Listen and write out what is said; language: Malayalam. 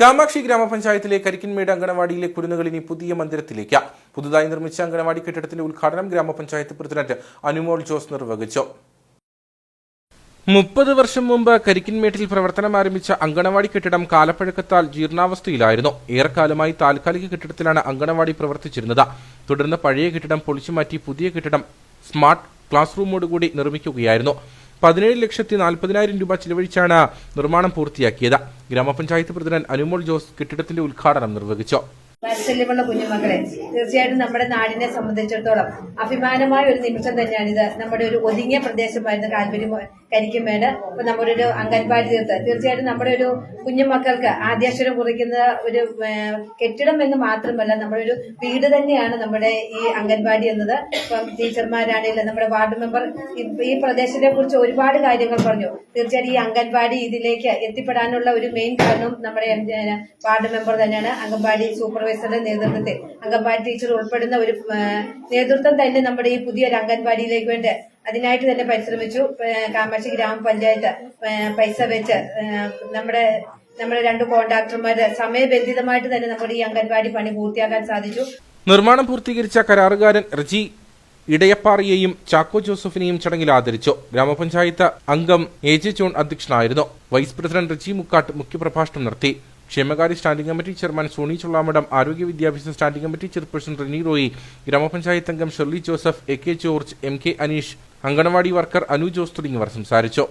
കാമാക്ഷി ഗ്രാമപഞ്ചായത്തിലെ കരിക്കിൻമേട് അങ്കണവാടിയിലെ കുരുന്നുകൾ ഇനി പുതിയ മന്ദിരത്തിലേക്ക്. പുതുതായി നിർമ്മിച്ച അങ്കണവാടി കെട്ടിടത്തിന്റെ ഉദ്ഘാടനം ഗ്രാമപഞ്ചായത്ത് പ്രസിഡന്റ് അനുമോൾ ജോസ് നിർവഹിച്ചു. മുപ്പത് വർഷം മുമ്പ് കരിക്കിൻമേട്ടിൽ പ്രവർത്തനം ആരംഭിച്ച അങ്കണവാടി കെട്ടിടം കാലപ്പഴക്കത്താൽ ജീർണാവസ്ഥയിലായിരുന്നു. ഏറെക്കാലമായി താൽക്കാലിക കെട്ടിടത്തിലാണ് അങ്കണവാടി പ്രവർത്തിച്ചിരുന്നത്. തുടർന്ന് പഴയ കെട്ടിടം പൊളിച്ചുമാറ്റി പുതിയ കെട്ടിടം സ്മാർട്ട് ക്ലാസ് റൂമോടുകൂടി നിർമ്മിക്കുകയായിരുന്നു. പതിനേഴ് ലക്ഷത്തി നാൽപ്പതിനായിരം രൂപ ചിലവഴിച്ചാണ് നിർമ്മാണം പൂർത്തിയാക്കിയത്. ഗ്രാമപഞ്ചായത്ത് പ്രസിഡന്റ് അനുമോൾ ജോസ് കെട്ടിടത്തിന്റെ ഉദ്ഘാടനം നിർവഹിച്ചു. വാത്സല്യമുള്ള കുഞ്ഞുമക്കളെ തീർച്ചയായിട്ടും നമ്മുടെ നാടിനെ സംബന്ധിച്ചിടത്തോളം അഭിമാനമായ ഒരു നിമിഷം തന്നെയാണിത്. നമ്മുടെ ഒരു ഒതുങ്ങിയ പ്രദേശമായിരുന്നു കാൽവരി കരിക്കുമേട് ഇപ്പൊ നമ്മുടെ ഒരു അംഗൻവാടി തീർത്ത്. തീർച്ചയായിട്ടും നമ്മുടെ ഒരു കുഞ്ഞുമക്കൾക്ക് ആദ്യാക്ഷരം കുറിക്കുന്ന ഒരു കെട്ടിടം എന്ന് മാത്രമല്ല നമ്മുടെ ഒരു വീട് തന്നെയാണ് നമ്മുടെ ഈ അംഗൻവാടി എന്നത്. ഇപ്പം ടീച്ചർമാരാണെങ്കിലും നമ്മുടെ വാർഡ് മെമ്പർ ഈ- പ്രദേശത്തെ കുറിച്ച് ഒരുപാട് കാര്യങ്ങൾ പറഞ്ഞു. തീർച്ചയായിട്ടും ഈ അംഗൻവാടി ഇതിലേക്ക് എത്തിപ്പെടാനുള്ള ഒരു മെയിൻ കാരണം നമ്മുടെ വാർഡ് മെമ്പർ തന്നെയാണ്. അംഗൻവാടി സൂപ്പർവൈസറുടെ നേതൃത്വത്തിൽ. അംഗൻവാടി ടീച്ചർ ഉൾപ്പെടുന്ന ഒരു നേതൃത്വം തന്നെ നമ്മുടെ ഈ പുതിയൊരു അംഗൻവാടിയിലേക്ക് വേണ്ടി അതിനായിട്ട് തന്നെ പരിശ്രമിച്ചു. കാമാക്ഷി ഗ്രാമപഞ്ചായത്ത് പൈസ വെച്ച് നമ്മുടെ നമ്മുടെ രണ്ട് കോൺട്രാക്ടർമാര് സമയബന്ധിതമായിട്ട് തന്നെ നമ്മുടെ ഈ അംഗൻവാടി പണി പൂർത്തിയാക്കാൻ സാധിച്ചു. നിർമ്മാണം പൂർത്തീകരിച്ച കരാറുകാരൻ റജി ഇടയപ്പാറിയെയും ചാക്കോ ജോസഫിനെയും ചടങ്ങിൽ ആദരിച്ചു. ഗ്രാമപഞ്ചായത്ത് അംഗം എ ജെ ജോൺ അധ്യക്ഷനായിരുന്നു. വൈസ് പ്രസിഡന്റ് റിജി മുക്കാട്ട് മുഖ്യപ്രഭാഷണം നടത്തി. ക്ഷേമകാര്യ standing committee chairman Soni Chullamadom ആരോഗ്യ വിദ്യാഭ്യാസ standing committee chairperson Rini Roy ഗ്രാമപഞ്ചായത്ത് അംഗം Sherly Joseph A K George M K Aneesh anganwadi worker Anu Jose തുടങ്ങിയവർ സംസാരിച്ചു